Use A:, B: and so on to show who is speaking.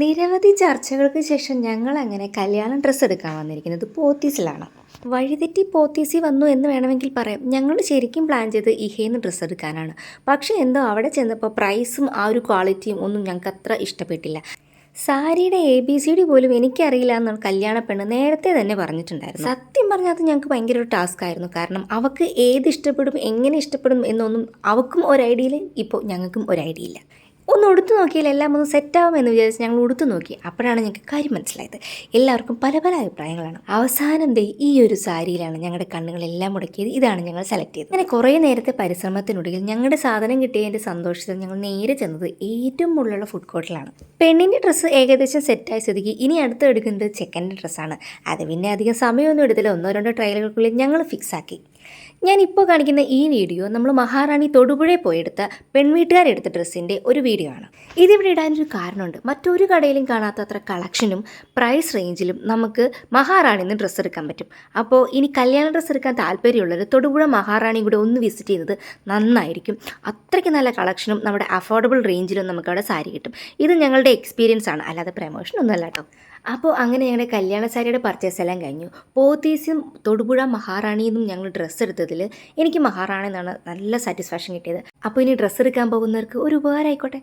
A: നിരവധി ചർച്ചകൾക്ക് ശേഷം ഞങ്ങൾ അങ്ങനെ കല്യാണം ഡ്രസ്സ് എടുക്കാൻ വന്നിരിക്കുന്നത് പോത്തീസിലാണ്. വഴിതെറ്റി പോത്തീസി വന്നു എന്ന് വേണമെങ്കിൽ പറയാം. ഞങ്ങൾ ശരിക്കും പ്ലാൻ ചെയ്ത് ഇഹേന്ന് ഡ്രസ്സ് എടുക്കാനാണ്. പക്ഷേ എന്തോ അവിടെ ചെന്നപ്പോൾ പ്രൈസും ആ ഒരു ക്വാളിറ്റിയും ഒന്നും ഞങ്ങൾക്ക് അത്ര ഇഷ്ടപ്പെട്ടില്ല. സാരിയുടെ എ ബി സി ഡി പോലും എനിക്കറിയില്ല എന്നാണ് കല്യാണ പെണ്ണ് നേരത്തെ തന്നെ പറഞ്ഞിട്ടുണ്ടായിരുന്നു സത്യം പറഞ്ഞാൽ അത് ഞങ്ങൾക്ക് ഭയങ്കര ഒരു ടാസ്ക് ആയിരുന്നു. കാരണം അവൾക്ക് ഏത് ഇഷ്ടപ്പെടും എങ്ങനെ ഇഷ്ടപ്പെടും എന്നൊന്നും അവക്കും ഒരു ഐഡിയയിൽ ഇപ്പോൾ ഞങ്ങൾക്കും ഒരു ഐഡിയ ഇല്ല. ഒന്ന് ഉടുത്തു നോക്കിയാൽ എല്ലാം ഒന്ന് സെറ്റാവുമെന്ന് വിചാരിച്ച് ഞങ്ങൾ ഉടുത്തു നോക്കി. അപ്പോഴാണ് ഞങ്ങൾക്ക് കാര്യം മനസ്സിലായത്. എല്ലാവർക്കും പല പല അഭിപ്രായങ്ങളാണ്. അവസാനം ദേ ഈ ഒരു സാരിയിലാണ് ഞങ്ങളുടെ കണ്ണുകളെല്ലാം മുടക്കിയത്. ഇതാണ് ഞങ്ങൾ സെലക്ട് ചെയ്തത്. അങ്ങനെ കുറേ നേരത്തെ പരിശ്രമത്തിനൊടുവിൽ ഞങ്ങളുടെ സാധനം കിട്ടിയതിന്റെ സന്തോഷത്തിൽ ഞങ്ങൾ നേരെ ചെന്നത് ഏറ്റവും മുകളിലുള്ള ഫുഡ് കോർട്ടിലാണ് പെണ്ണിന്റെ ഡ്രസ്സ് ഏകദേശം സെറ്റായ സ്ഥിതിക്ക് ഇനി അടുത്ത് എടുക്കുന്നത് ചെക്കന്റെ ഡ്രസ്സാണ് അത് പിന്നെ അധികം സമയമൊന്നും എടുത്തില്ല. ഒന്നോ രണ്ടോ ട്രയലുകൾക്കുള്ളിൽ ഞങ്ങൾ ഫിക്സ് ആക്കി. ഞാൻ ഇപ്പോൾ കാണിക്കുന്ന ഈ വീഡിയോ നമ്മൾ മഹാറാണി തൊടുപുഴയിൽ പോയെടുത്ത പെൺവീട്ടുകാരെടുത്ത ഡ്രസ്സിന്റെ ഒരു വീഡിയോ ആണ്. ഇതിവിടെ ഇടാനൊരു കാരണമുണ്ട്. മറ്റൊരു കടയിലും കാണാത്ത അത്ര കളക്ഷനും പ്രൈസ് റേഞ്ചിലും നമുക്ക് മഹാറാണിയിൽ നിന്ന് ഡ്രസ്സ് എടുക്കാൻ പറ്റും. അപ്പോൾ ഇനി കല്യാണ ഡ്രസ്സ് എടുക്കാൻ താല്പര്യമുള്ളവർ തൊടുപുഴ മഹാറാണി കൂടെ ഒന്ന് വിസിറ്റ് ചെയ്യുന്നത് നന്നായിരിക്കും. അത്രയ്ക്ക് നല്ല കളക്ഷനും നമ്മുടെ അഫോർഡബിൾ റേഞ്ചിലും നമുക്കവിടെ സാരി കിട്ടും. ഇത് ഞങ്ങളുടെ എക്സ്പീരിയൻസ് ആണ്. അല്ലാതെ പ്രമോഷൻ ഒന്നുമല്ല കേട്ടോ. അപ്പോൾ അങ്ങനെ ഞങ്ങളുടെ കല്യാണ സാരിയുടെ പർച്ചേസ് എല്ലാം കഴിഞ്ഞു. പോത്തീസും തൊടുപുഴ മഹാറാണിയിൽ നിന്നും ഞങ്ങൾ ഡ്രസ്സ് എടുത്തതിൽ എനിക്ക് മഹാറാണെന്നാണ് നല്ല സാറ്റിസ്ഫാക്ഷൻ കിട്ടിയത്. അപ്പോൾ ഇനി ഡ്രസ്സ് എടുക്കാൻ പോകുന്നവർക്ക് ഒരു ഉപകാരം ആയിക്കോട്ടെ.